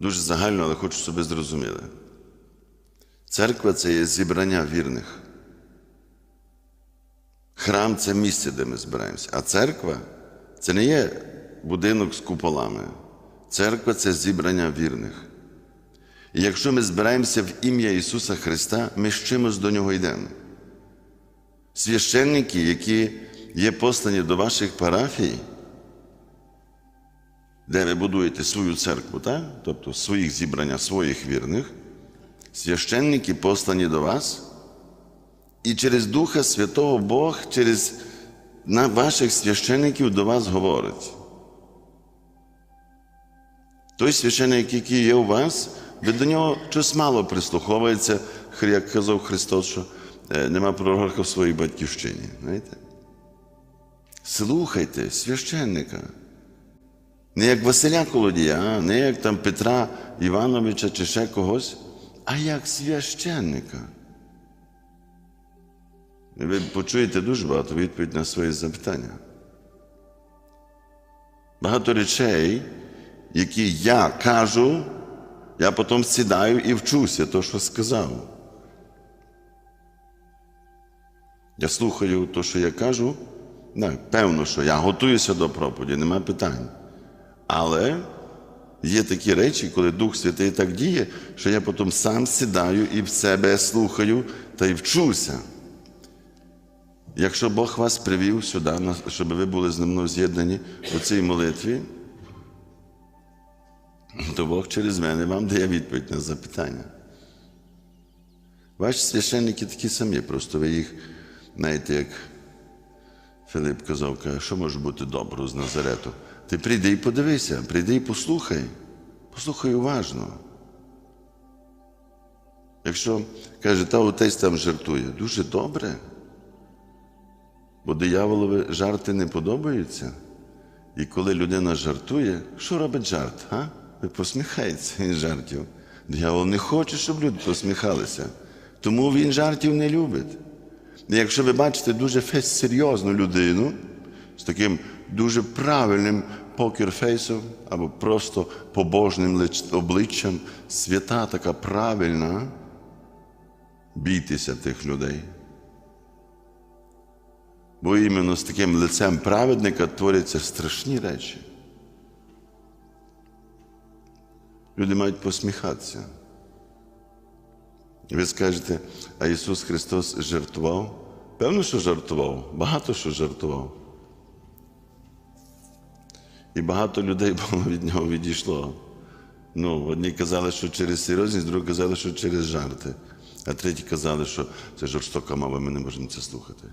Дуже загально, але хочу, щоб ви зрозуміли. Церква це є зібрання вірних. Храм це місце, де ми збираємося. А церква це не є будинок з куполами. Церква це зібрання вірних. І якщо ми збираємося в ім'я Ісуса Христа, ми з чимось до Нього йдемо. Священники, які є послані до ваших парафій, де ви будуєте свою церкву, так? тобто своїх зібрання своїх вірних, священники послані до вас, і через Духа Святого Бог через ваших священників до вас говорить. Той священник, який є у вас, ви до нього щось мало прислуховується, як казав Христос, що е, нема пророка в своїй батьківщині. Знаєте? Слухайте священника. Не як Василя Колодія, не як там Петра Івановича чи ще когось, а як священника. Ви почуєте дуже багато відповідь на свої запитання. Багато речей, які я кажу, я потім сідаю і вчуся, то, що сказав. Я слухаю те, що я кажу. Так, певно, що я готуюся до проповіді, нема питань. Але є такі речі, коли Дух Святий так діє, що я потім сам сідаю і в себе слухаю та й вчуся. Якщо Бог вас привів сюди, щоб ви були з мною з'єднані у цій молитві, то Бог через мене вам дає відповідь на запитання. Ваші священники такі самі, просто ви їх, знаєте, як Филип казав, каже, що може бути доброго з Назарету? Ти прийди і подивися, прийди і послухай. Послухай уважно. Якщо каже, та отець там жартує, дуже добре. Бо дияволові жарти не подобаються. І коли людина жартує, що робить жарт? А? Ви посміхається від жартів. Диявол не хоче, щоб люди посміхалися. Тому він жартів не любить. І якщо ви бачите дуже серйозну людину з таким дуже правильним покерфейсом або просто побожним обличчям, свята така правильна, бійтеся тих людей. Бо іменно з таким лицем праведника творяться страшні речі. Люди мають посміхатися. Ви скажете, а Ісус Христос жартував? Певно, що жартував, багато що жартував. І багато людей від нього відійшло. Ну, одні казали, що через серйозність, другі казали, що через жарти, а треті казали, що це жорстока мова, ми не можемо це слухати.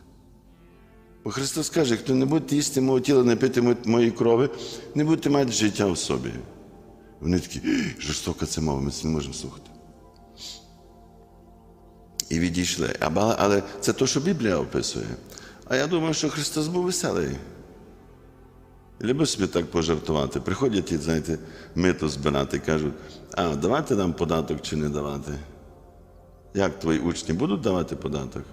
Бо Христос каже, хто не буде їсти мого тіла, не пити моєї крови, не будете мати життя в собі. Вони такі, жорстока це мова, ми це не можемо слухати. І відійшли. Але це те, що Біблія описує. А я думаю, що Христос був веселий. Любив собі так пожартувати. Приходять і, знаєте, мито збирати, кажуть, а давати нам податок чи не давати? Як твої учні будуть давати податок?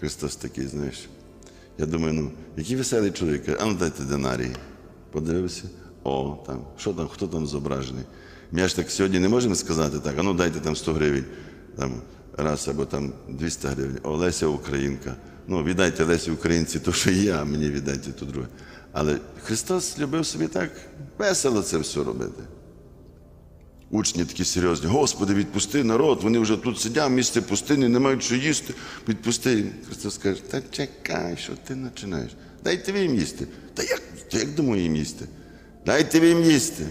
Христос такий, знаєш. Я думаю, ну, який веселий чоловік, а ну дайте динарій. Подивився, о, там, що там, хто там зображений. Ми ж так сьогодні не можемо сказати так, а ну дайте там 100 гривень, там, раз або там 200 гривень. О, Леся Українка. Ну, віддайте Лесі Українці, то що є, а мені віддайте то друге. Але Христос любив собі так весело це все робити. Учні такі серйозні. Господи, відпусти народ, вони вже тут сидять, в місці пустині, не мають що їсти. Відпусти. Христос каже, та чекай, що ти починаєш? Дайте їм їсти. Та як, та як думаю їм їсти? Дайте їм їсти.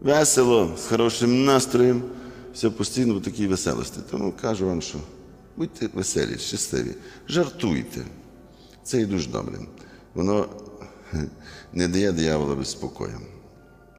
Весело, з хорошим настроєм, все постійно в такій веселості. Тому кажу вам, що будьте веселі, щасливі, жартуйте. Це і дуже добре. Воно не дає дияволові спокою.